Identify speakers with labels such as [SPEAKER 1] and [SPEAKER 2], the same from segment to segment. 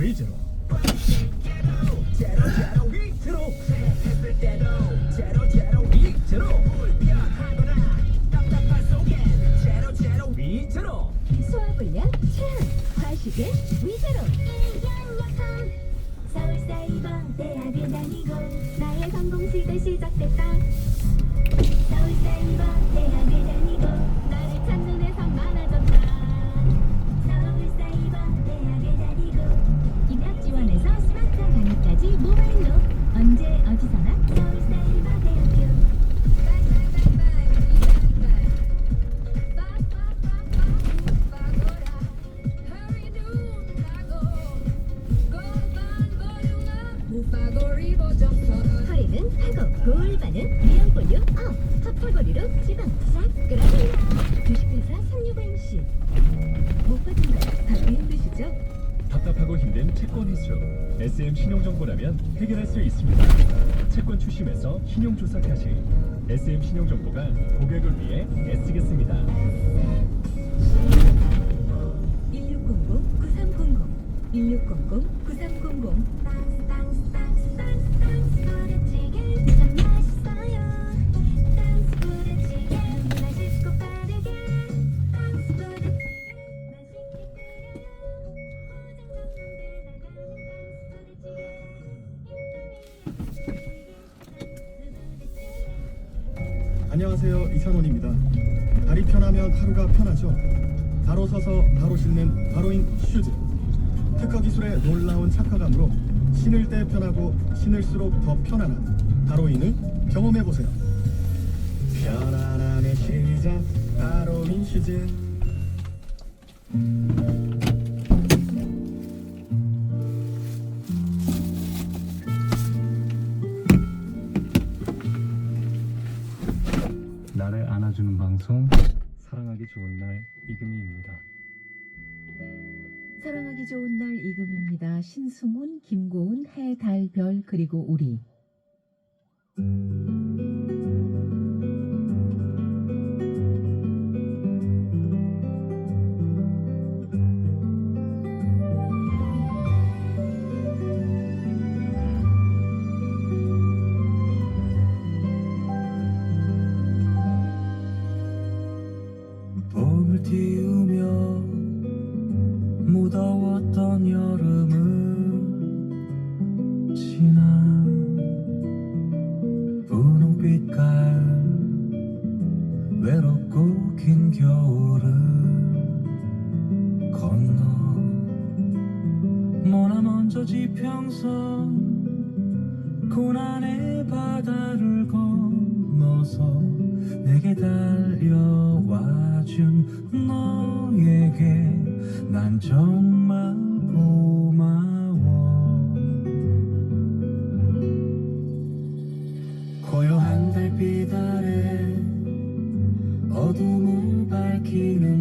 [SPEAKER 1] 위주로? 위주로.
[SPEAKER 2] 소화불량 체한 과식은 위제로. 서울사이버 대학을 다니고 나의 성공시대 시작됐다
[SPEAKER 1] 답답하고 힘든 채권 이슈 SM 신용정보라면 해결할 수 있습니다. 채권 추심에서 신용조사開始SM 신용정보가 고객을 위해 애쓰겠습니다.
[SPEAKER 2] 1600-9300 1600-9300
[SPEAKER 3] 이찬원입니다. 다리 편하면 하루가 편하죠. 바로 서서 바로 신는 바로인 슈즈. 특허 기술의 놀라운 착화감으로 신을 때 편하고 신을수록 더 편안한 바로인을 경험해 보세요. 편안함의 시작 바로인 슈즈.
[SPEAKER 4] 방송 사랑하기 좋은 날 이금희입니다.
[SPEAKER 5] 사랑하기 좋은 날 이금입니다. 신승훈, 김고은, 해, 달, 별 그리고 우리.
[SPEAKER 6] 고난의 바다를 건너서 내게 달려와 준 너에게 난 정말 고마워. 고요한 달빛 아래 어둠을 밝히는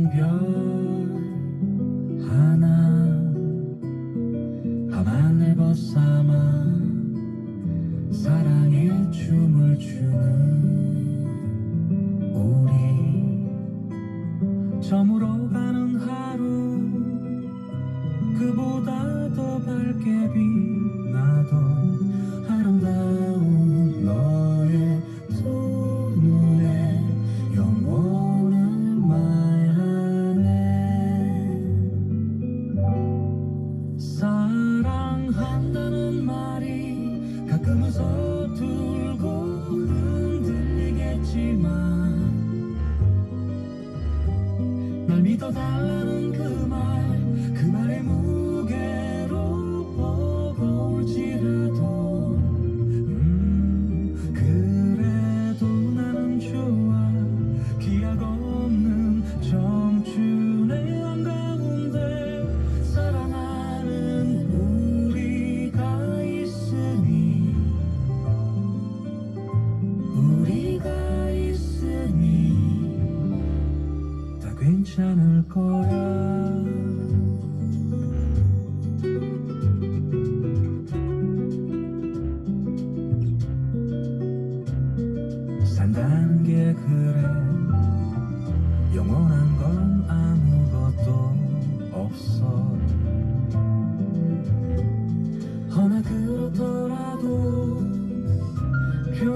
[SPEAKER 6] 밝게 빛나도 아름다운 너의 두 눈에 영원을 말하네. 사랑한다는 말이 가끔은 서툴고 흔들리겠지만 날 믿어달라는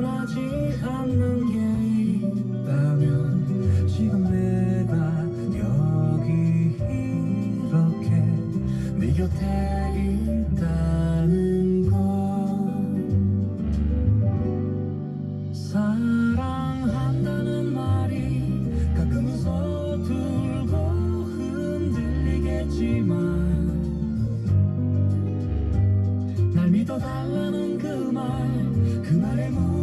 [SPEAKER 6] 하지 않는 게 있다면 지금 내가 여기 이렇게 네 곁에 있다는 것 사랑한다는 말이 가끔은 서툴고 흔들리겠지만 날 믿어달라는 그 말그 그 말에 무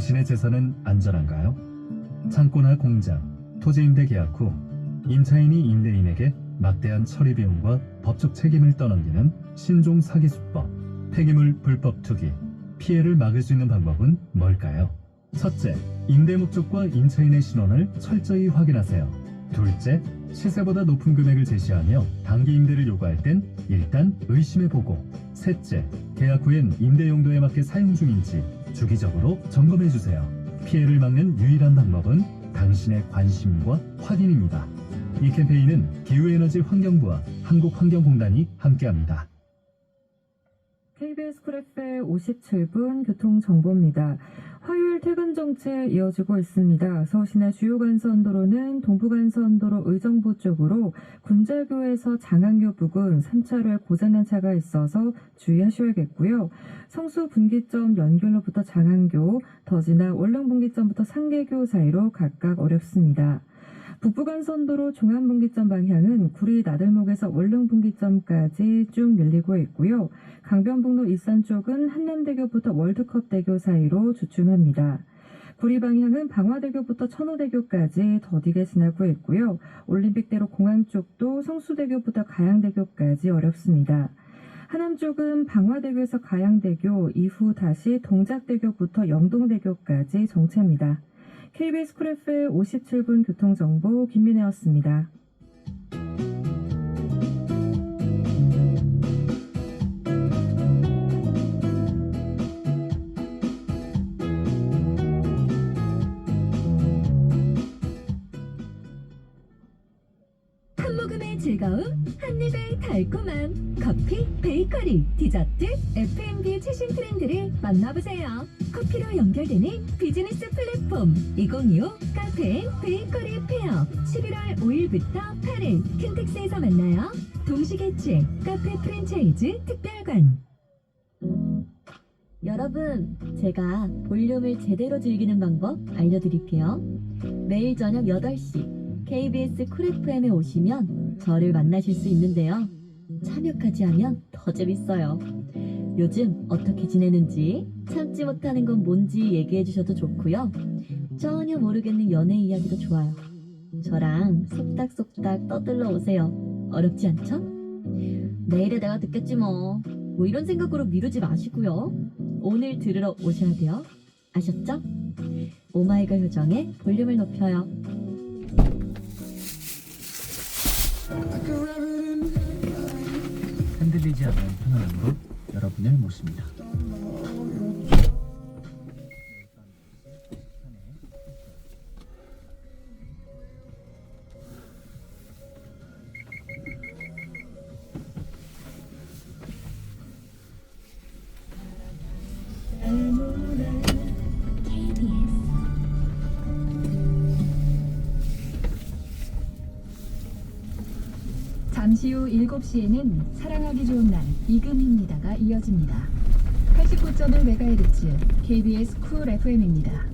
[SPEAKER 1] 당신의 재산은 안전한가요? 창고나 공장, 토지 임대 계약 후 임차인이 임대인에게 막대한 처리 비용과 법적 책임을 떠넘기는 신종 사기 수법, 폐기물 불법 투기, 피해를 막을 수 있는 방법은 뭘까요? 첫째, 임대 목적과 임차인의 신원을 철저히 확인하세요. 둘째, 시세보다 높은 금액을 제시하며 단기 임대를 요구할 땐 일단 의심해보고 셋째, 계약 후엔 임대 용도에 맞게 사용 중인지 주기적으로 점검해주세요. 피해를 막는 유일한 방법은 당신의 관심과 확인입니다. 이 캠페인은 기후에너지 환경부와 한국환경공단이 함께합니다.
[SPEAKER 7] KBS 쿨 FM 57분 교통정보입니다. 화요일 퇴근 정체 이어지고 있습니다. 서울시내 주요 간선도로는 동부간선도로 의정부 쪽으로 군자교에서 장안교 부근 3차로에 고장난 차가 있어서 주의하셔야겠고요. 성수 분기점 연결로부터 장안교, 더 지나 월릉 분기점부터 상계교 사이로 각각 어렵습니다. 북부간선도로 중안분기점 방향은 구리 나들목에서 월릉분기점까지 쭉 밀리고 있고요. 강변북로 일산 쪽은 한남대교부터 월드컵대교 사이로 주춤합니다. 구리 방향은 방화대교부터 천호대교까지 더디게 지나고 있고요. 올림픽대로 공항 쪽도 성수대교부터 가양대교까지 어렵습니다. 하남 쪽은 방화대교에서 가양대교 이후 다시 동작대교부터 영동대교까지 정체입니다. KBS 쿨 FM 57분 교통정보 김민혜였습니다.
[SPEAKER 2] 즐거움, 한 입의 달콤함. 커피, 베이커리, 디저트, F&B 최신 트렌드를 만나보세요. 커피로 연결되는 비즈니스 플랫폼 2025 카페 앤 베이커리 페어 11월 5일부터 8일 킨텍스에서 만나요. 동시개최 카페 프랜차이즈 특별관.
[SPEAKER 8] 여러분, 제가 볼륨을 제대로 즐기는 방법 알려드릴게요. 매일 저녁 8시 KBS 쿨 FM에 오시면 저를 만나실 수 있는데요. 참여까지 하면 더 재밌어요. 요즘 어떻게 지내는지, 참지 못하는 건 뭔지 얘기해 주셔도 좋고요. 전혀 모르겠는 연애 이야기도 좋아요. 저랑 속닥속닥 떠들러 오세요. 어렵지 않죠? 내일에 내가 듣겠지 뭐. 뭐 이런 생각으로 미루지 마시고요. 오늘 들으러 오셔야 돼요. 아셨죠? 오마이걸 효정의 볼륨을 높여요.
[SPEAKER 4] 흔들리지 않는 편안함으로 여러분을 모십니다.
[SPEAKER 9] 잠시 후 7시에는 사랑하기 좋은 날 이금입니다가 이어집니다. 89.1MHz KBS 쿨 FM입니다.